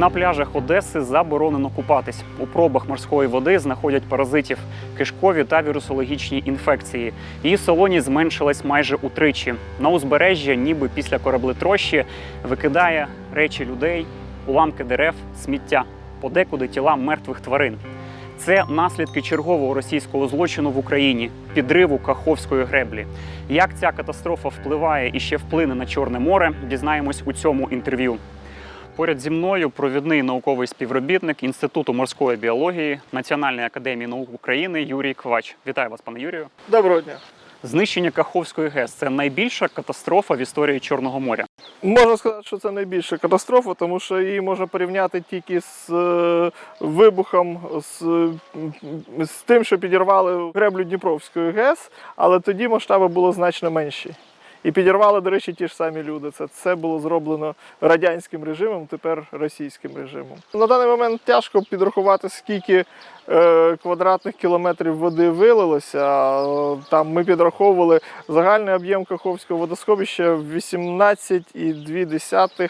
На пляжах Одеси заборонено купатись. У пробах морської води знаходять паразитів, кишкові та вірусологічні інфекції. Її солоність зменшилась майже утричі. На узбережжя, ніби після кораблетрощі, викидає речі людей, уламки дерев, сміття, подекуди тіла мертвих тварин. Це наслідки чергового російського злочину в Україні підриву Каховської греблі. Як ця катастрофа впливає і ще вплине на Чорне море, дізнаємось у цьому інтерв'ю. Поряд зі мною провідний науковий співробітник Інституту морської біології Національної академії наук України Юрій Квач. Вітаю вас, пане Юрію. Доброго дня. Знищення Каховської ГЕС це найбільша катастрофа в історії Чорного моря. Можна сказати, що це найбільша катастрофа, тому що її можна порівняти тільки з е, вибухом, з, з тим, що підірвали греблю Дніпровської ГЕС, але тоді масштаби були значно менші. І підірвали, до речі, ті ж самі люди. Це, це було зроблено радянським режимом, тепер російським режимом. На даний момент тяжко підрахувати, скільки е, квадратних кілометрів води вилилося. Там ми підраховували загальний об'єм Каховського водосховища 18,2 е,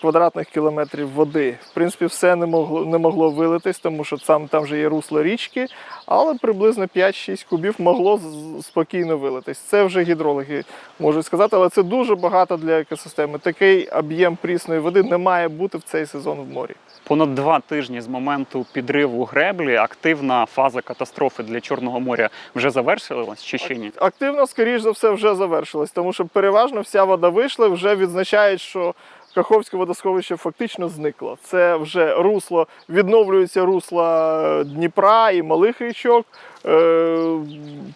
квадратних кілометрів води. В принципі, все не могло, не могло вилитись, тому що там, там же є русло річки, але приблизно 5-6 кубів могло спокійно вилитись. Це вже гідрологи можуть сказати, але це дуже багато для екосистеми. Такий об'єм прісної води не має бути в цей сезон в морі. Понад два тижні з моменту підриву греблі активна фаза катастрофи для Чорного моря вже завершилась чи ще ні? Активно, скоріш за все, вже завершилось, тому що переважно вся вода вийшла, вже відзначають, що Каховське водосховище фактично зникло. Це вже русло, відновлюється русла е, Дніпра і малих річок. Е,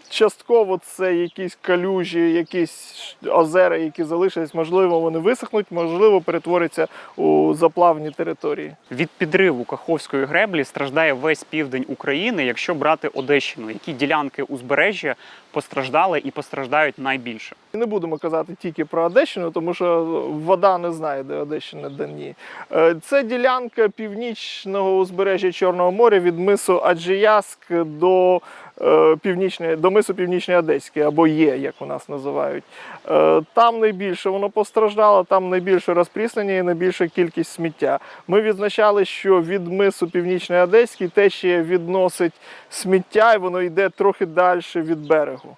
Частково це якісь калюжі, якісь озера, які залишились. Можливо, вони висохнуть, можливо, перетворяться у заплавні території. Від підриву Каховської греблі страждає весь південь України, якщо брати Одещину. Які ділянки узбережжя постраждали і постраждають найбільше? Не будемо казати тільки про Одещину, тому що вода не знає, де Одещина, де ні. Е, Це ділянка північного узбережжя Чорного моря від мису Аджияск до е, північної до мису Північний Одеський або є, як у нас називають. Е, Там найбільше воно постраждало, там найбільше розпріснення і найбільша кількість сміття. Ми відзначали, що від мису Північний Одеський течія відносить сміття, і воно йде трохи далі від берегу.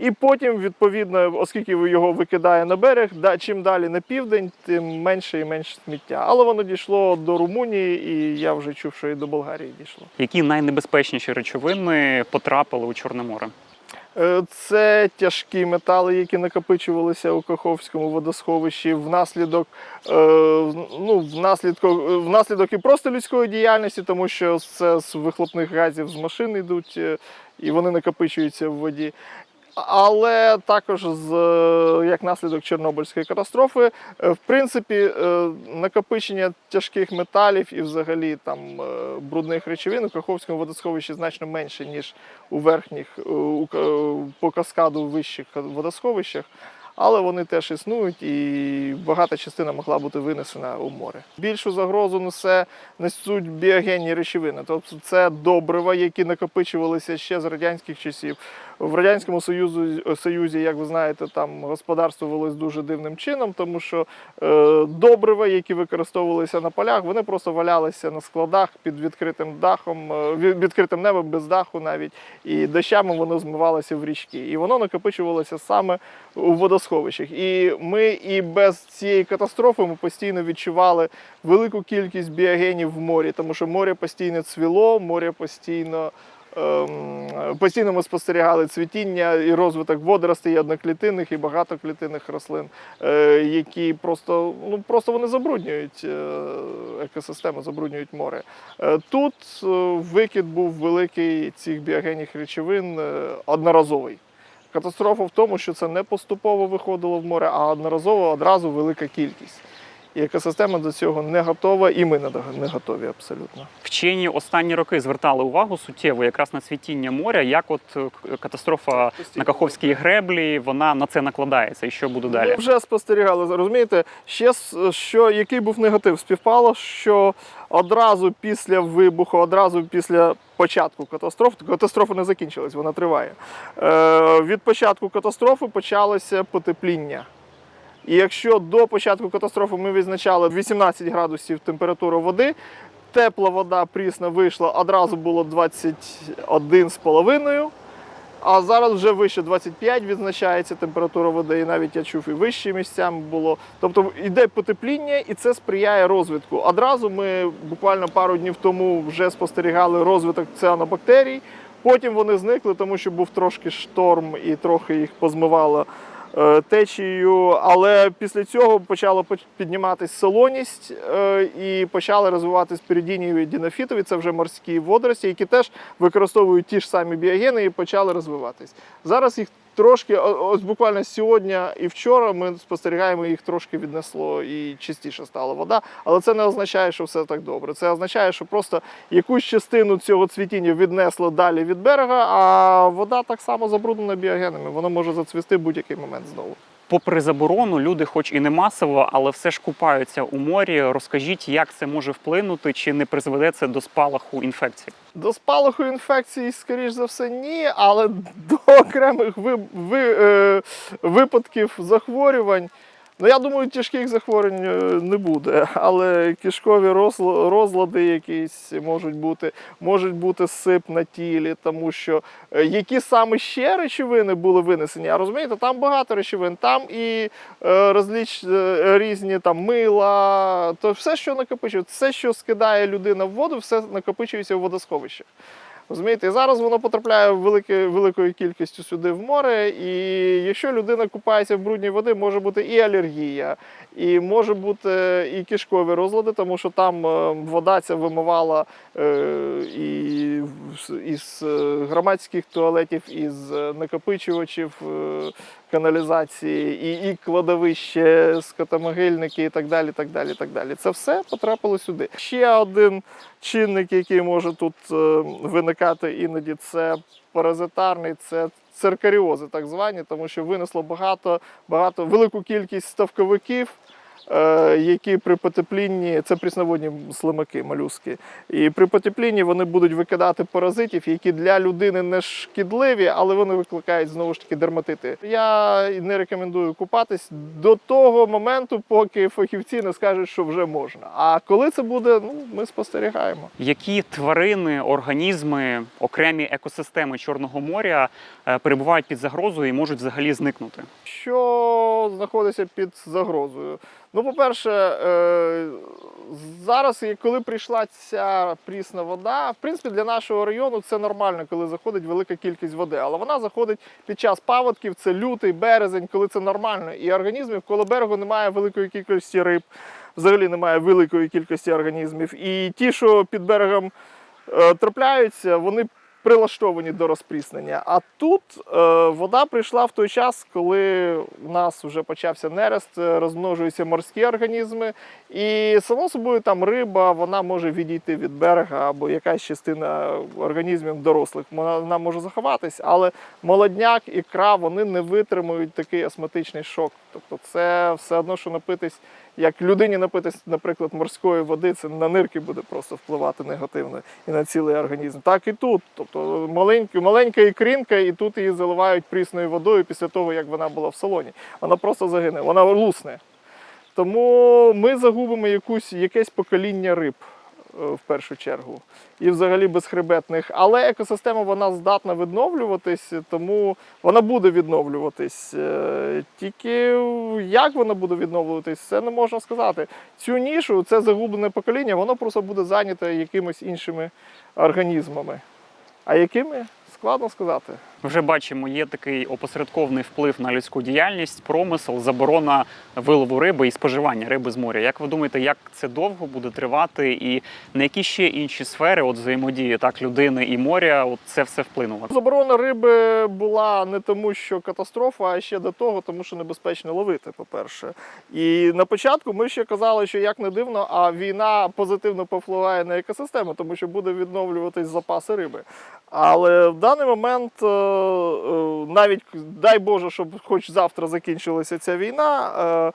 І потім, відповідно, оскільки його викидає на берег, да- чим далі на південь, тим менше і менше сміття. Але воно дійшло до Румунії, і я вже чув, що і до Болгарії дійшло. Які найнебезпечніші речовини потрапили у Чорне море? Е, Це тяжкі метали, які накопичувалися у Каховському водосховищі внаслідок, е, ну, внаслідок, внаслідок і просто людської діяльності, тому що це з вихлопних газів з машин йдуть е, і вони накопичуються в воді. Але також з е, як наслідок Чорнобильської катастрофи, е, в принципі, е, накопичення тяжких металів і взагалі там брудних речовин у Каховському водосховищі значно менше, ніж у верхніх по каскаду вищих водосховищах. Але вони теж існують, і багата частина могла бути винесена у море. Більшу загрозу несе несуть біогенні речовини, тобто це добрива, які накопичувалися ще з радянських часів. В радянському союзі, союзі, як ви знаєте, там господарство велось дуже дивним чином, тому що е, добрива, які використовувалися на полях, вони просто валялися на складах під відкритим дахом, е, відкритим небом без даху навіть, і дощами воно змивалося в річки. І воно накопичувалося саме у водосховищах. І ми і без цієї катастрофи ми постійно відчували велику кількість біогенів в морі, тому що море постійно цвіло, море постійно. Ем, Постійно ми спостерігали цвітіння і розвиток водоростей, і одноклітинних і багатоклітинних рослин, е, які просто, ну, просто вони забруднюють е, екосистему, забруднюють море. Е, Тут викид був великий цих біогенних речовин одноразовий. Катастрофа в тому, що це не поступово виходило в море, а одноразово одразу велика кількість. І екосистема до цього не готова, і ми не готові абсолютно. Вчені останні роки звертали увагу суттєво якраз на цвітіння моря, як от е, катастрофа на Каховській греблі, вона на це накладається. І що буде далі? Ми вже спостерігали, розумієте, ще що який був негатив? Співпало, що одразу після вибуху, одразу після початку катастрофи, катастрофа не закінчилась, вона триває. Е, від початку катастрофи почалося потепління. І якщо до початку катастрофи ми відзначали 18 градусів температуру води, тепла вода прісна вийшла, одразу було 21,5. А зараз вже вище 25 відзначається температура води, і навіть я чув і вищі місцями було. Тобто йде потепління, і це сприяє розвитку. Одразу ми буквально пару днів тому вже спостерігали розвиток ціанобактерій. Потім вони зникли, тому що був трошки шторм і трохи їх позмивало течією. Але після цього почала підніматися солоність е, і почали розвиватися передінні дінофітові, це вже морські водорості, які теж використовують ті ж самі біогени і почали розвиватись. Зараз їх трошки, ось буквально сьогодні і вчора ми спостерігаємо, їх трошки віднесло і чистіше стала вода. Але це не означає, що все так добре. Це означає, що просто якусь частину цього цвітіння віднесло далі від берега, а вода так само забруднена біогенами. Воно може зацвісти будь-який момент знову. Попри заборону, люди, хоч і не масово, але все ж купаються у морі. Розкажіть, як це може вплинути, чи не призведе це до спалаху інфекцій? До спалаху інфекції, скоріш за все, ні, але до окремих ви, ви, е, випадків захворювань. Ну, я думаю, тяжких захворювань е, не буде, але кишкові розл- розлади якісь можуть бути, можуть бути сип на тілі, тому що е, які саме ще речовини були винесені, а розумієте, там багато речовин, там і е, розліч, е, різні там мила, то все, що накопичується, все, що скидає людина в воду, все накопичується в водосховищах. Розумієте, і зараз воно потрапляє велике, великою кількістю сюди в море. І якщо людина купається в брудній воді, може бути і алергія, і може бути і кишкові розлади, тому що там е, вода ця вимивала е, і із е, громадських туалетів, із е, накопичувачів е, каналізації, і, і кладовище, скотомогильники, і так далі. так далі, так далі. Це все потрапило сюди. Ще один чинник, який може тут е, виникати іноді, це паразитарний, це циркаріози, так звані, тому що винесло багато, багато велику кількість ставковиків. Е, Які при потеплінні це прісноводні слимаки, малюски, і при потеплінні вони будуть викидати паразитів, які для людини не шкідливі, але вони викликають знову ж таки дерматити. Я не рекомендую купатись до того моменту, поки фахівці не скажуть, що вже можна. А коли це буде, ну ми спостерігаємо. Які тварини, організми, окремі екосистеми Чорного моря е, перебувають під загрозою і можуть взагалі зникнути? Що знаходиться під загрозою? Ну, по-перше, е, зараз, коли прийшла ця прісна вода, в принципі, для нашого району це нормально, коли заходить велика кількість води. Але вона заходить під час паводків, це лютий, березень, коли це нормально. І організмів коло берегу немає великої кількості риб, взагалі немає великої кількості організмів. І ті, що під берегом е, трапляються, вони прилаштовані до розпріснення. А тут е, вода прийшла в той час, коли в нас вже почався нерест, е, розмножуються морські організми, і само собою там риба вона може відійти від берега або якась частина організмів дорослих. Вона, може заховатись, але молодняк, ікра вони не витримують такий астматичний шок. Тобто, це все одно, що напитись. Як людині напитись, наприклад, морської води, це на нирки буде просто впливати негативно і на цілий організм. Так і тут. Тобто маленька, маленька ікрінка, і тут її заливають прісною водою після того, як вона була в салоні. Вона просто загине, вона лусне. Тому ми загубимо якусь, якесь покоління риб в першу чергу. І взагалі безхребетних. Але екосистема вона здатна відновлюватись, тому вона буде відновлюватись. Е, Тільки як вона буде відновлюватись, це не можна сказати. Цю нішу, це загублене покоління, воно просто буде зайняте якимись іншими організмами. А якими? Складно сказати. Вже бачимо, є такий опосередкований вплив на людську діяльність, промисел, заборона вилову риби і споживання риби з моря. Як ви думаєте, як це довго буде тривати, і на які ще інші сфери от взаємодії так людини і моря, от це все вплинуло? Заборона риби була не тому, що катастрофа, а ще до того, тому що небезпечно ловити, по-перше. І на початку ми ще казали, що як не дивно, а війна позитивно повпливає на екосистему, тому що буде відновлюватись запаси риби. Але в даний момент, е, навіть дай Боже, щоб хоч завтра закінчилася ця війна. е,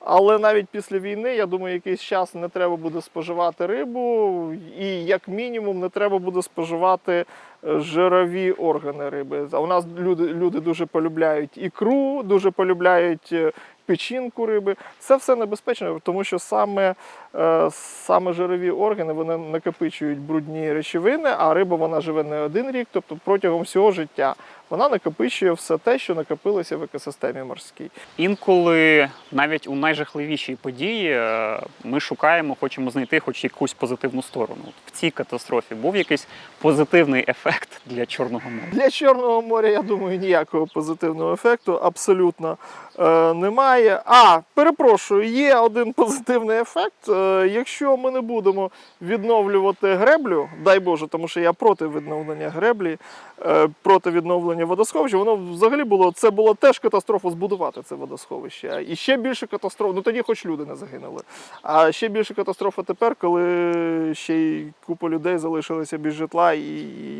Але навіть після війни, я думаю, якийсь час не треба буде споживати рибу, і як мінімум не треба буде споживати е, жирові органи риби. А у нас люди, люди дуже полюбляють ікру, дуже полюбляють е, печінку риби. Це все небезпечно, тому що саме, е, саме жирові органи вони накопичують брудні речовини, а риба вона живе не один рік, тобто протягом всього життя вона накопичує все те, що накопилося в екосистемі морській. Інколи навіть у найжахливішій події е, ми шукаємо, хочемо знайти хоч якусь позитивну сторону. В цій катастрофі був якийсь позитивний ефект для Чорного моря. Для Чорного моря, я думаю, ніякого позитивного ефекту абсолютно е, немає. А, перепрошую, є один позитивний ефект. Е, якщо ми не будемо відновлювати греблю, дай Боже, тому що я проти відновлення греблі, е, проти відновлення водосховища, воно взагалі було це було теж катастрофа збудувати це водосховище. І ще більше катастроф. Ну тоді хоч люди не загинули. А ще більше катастрофа тепер, коли ще й купа людей залишилися без житла і,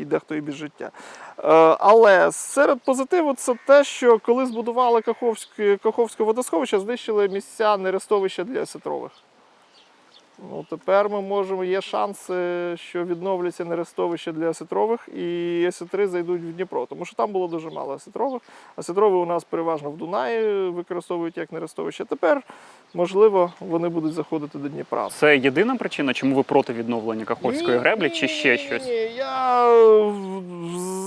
і дехто і без життя. Е, Але серед позитиву це те, що коли збудували Каховське, Каховське водосховище, знищили місця нерестовища для сетрових. Ну, тепер ми можемо, є шанси, що відновляться нерестовища для осетрових і осетри зайдуть в Дніпро, тому що там було дуже мало осетрових. Осетрови у нас переважно в Дунаї використовують як нерестовище. Тепер, можливо, вони будуть заходити до Дніпра. Це єдина причина, чому ви проти відновлення Каховської Ні, греблі, чи ще щось? Ні, я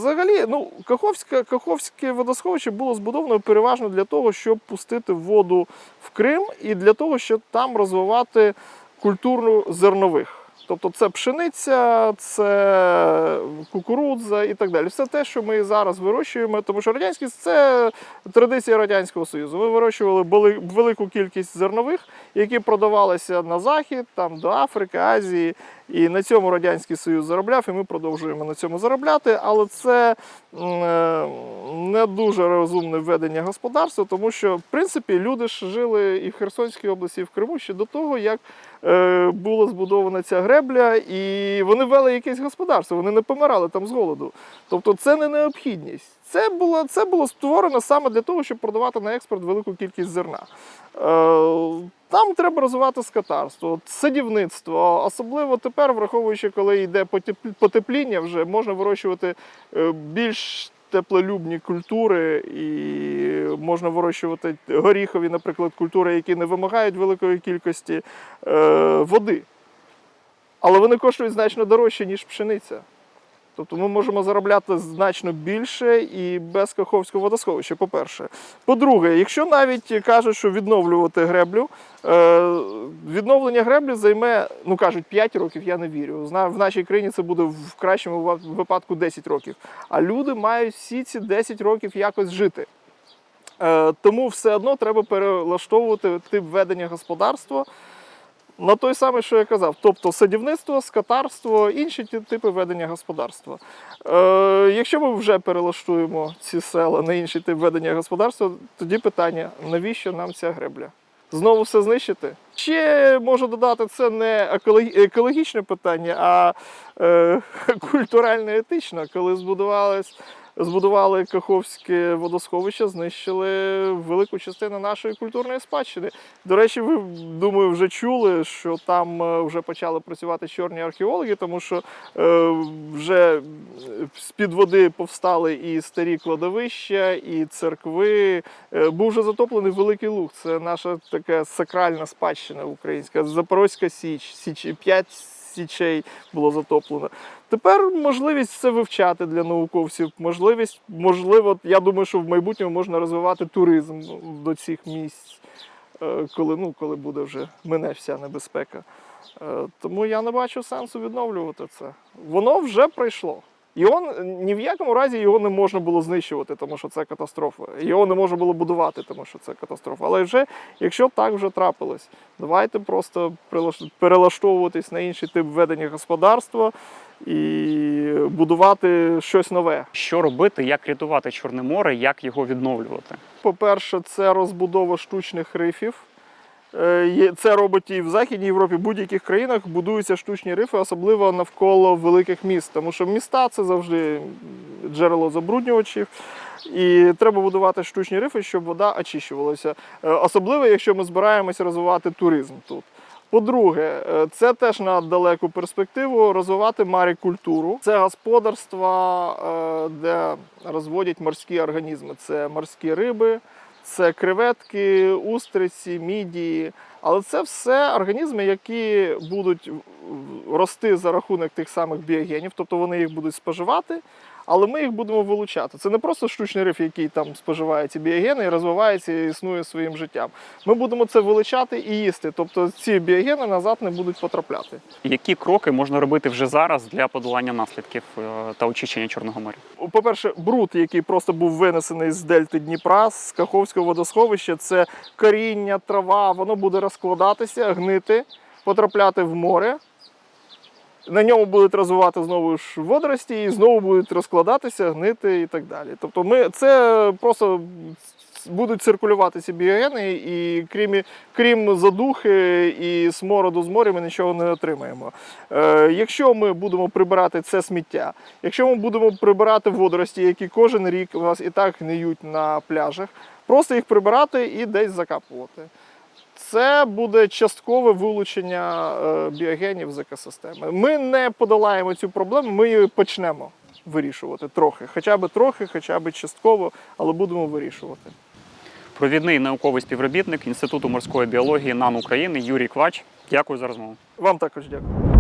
взагалі, ну, Каховське, Каховське водосховище було збудовано переважно для того, щоб пустити воду в Крим і для того, щоб там розвивати культуру зернових. Тобто це пшениця, це кукурудза і так далі. Все те, що ми зараз вирощуємо, тому що радянський це традиція Радянського Союзу. Ми вирощували велику кількість зернових, які продавалися на захід, там до Африки, Азії. І на цьому Радянський Союз заробляв, і ми продовжуємо на цьому заробляти. Але це е, не дуже розумне ведення господарства, тому що в принципі люди ж жили і в Херсонській області, і в Криму ще до того, як була збудована ця гребля, і вони вели якесь господарство, вони не помирали там з голоду. Тобто це не необхідність. Це було, це було створено саме для того, щоб продавати на експорт велику кількість зерна. Е, Там треба розвивати скотарство, садівництво. Особливо тепер, враховуючи, коли йде потепління, вже можна вирощувати е, більш теплолюбні культури, і можна вирощувати горіхові, наприклад, культури, які не вимагають великої кількості е, води. Але вони коштують значно дорожче, ніж пшениця. Тобто ми можемо заробляти значно більше і без Каховського водосховища, по-перше. По-друге, якщо навіть кажуть, що відновлювати греблю, е, відновлення греблі займе, ну кажуть, 5 років, я не вірю. В нашій країні це буде в кращому випадку 10 років. А люди мають всі ці 10 років якось жити. Е, Тому все одно треба перелаштовувати тип ведення господарства на той самий, що я казав, тобто садівництво, скотарство, інші типи ведення господарства. Е, якщо ми вже перелаштуємо ці села на інший тип ведення господарства, тоді питання: навіщо нам ця гребля? Знову все знищити? Ще можу додати, це не екологічне питання, а е, культурально-етичне, коли збудувалось. Збудували Каховське водосховище, знищили велику частину нашої культурної спадщини. До речі, ви думаю, вже чули, що там е, вже почали працювати чорні археологи, тому що е, вже з-під води повстали і старі кладовища, і церкви. Е, Був вже затоплений Великий Луг. Це наша така сакральна спадщина українська. Запорозька Січ, Січ п'ять січей було затоплено. Тепер можливість це вивчати для науковців. Можливість, можливо, я думаю, що в майбутньому можна розвивати туризм до цих місць, е, коли, ну, коли буде вже мене вся небезпека. Е, Тому я не бачу сенсу відновлювати це. Воно вже пройшло. І он ні в якому разі його не можна було знищувати, тому що це катастрофа. Його не можна було будувати, тому що це катастрофа. Але вже якщо так вже трапилось, давайте просто перелаштовуватись на інший тип ведення господарства і будувати щось нове. Що робити, як рятувати Чорне море, як його відновлювати? По-перше, це розбудова штучних рифів. Е, Це робить і в Західній Європі, в будь-яких країнах будуються штучні рифи, особливо навколо великих міст, тому що міста це завжди джерело забруднювачів. І треба будувати штучні рифи, щоб вода очищувалася. Е, Особливо, якщо ми збираємося розвивати туризм тут. По-друге, е, це теж на далеку перспективу розвивати марікультуру. Це господарства, де розводять морські організми. Це морські риби, це креветки, устриці, мідії. Але це все організми, які будуть рости за рахунок тих самих біогенів, тобто вони їх будуть споживати, але ми їх будемо вилучати. Це не просто штучний риф, який там споживає ці біогени і розвивається і існує своїм життям. Ми будемо це вилучати і їсти. Тобто ці біогени назад не будуть потрапляти. Які кроки можна робити вже зараз для подолання наслідків е, та очищення Чорного моря? По-перше, бруд, який просто був винесений з дельти Дніпра, з Каховського водосховища, це коріння, трава, воно буде розкладатися, гнити, потрапляти в море. На ньому будуть розвивати знову ж водорості і знову будуть розкладатися, гнити і так далі. Тобто ми це просто будуть циркулювати ці біогени, і крім, крім задухи і смороду з моря, ми нічого не отримаємо. Е, якщо ми будемо прибирати це сміття, якщо ми будемо прибирати водорості, які кожен рік у нас і так гниють на пляжах, просто їх прибирати і десь закапувати. Це буде часткове вилучення е, біогенів з екосистеми. Ми не подолаємо цю проблему, ми її почнемо вирішувати трохи, хоча б трохи, хоча б частково, але будемо вирішувати. Провідний науковий співробітник Інституту морської біології НАН України Юрій Квач. Дякую за розмову. Вам також дякую.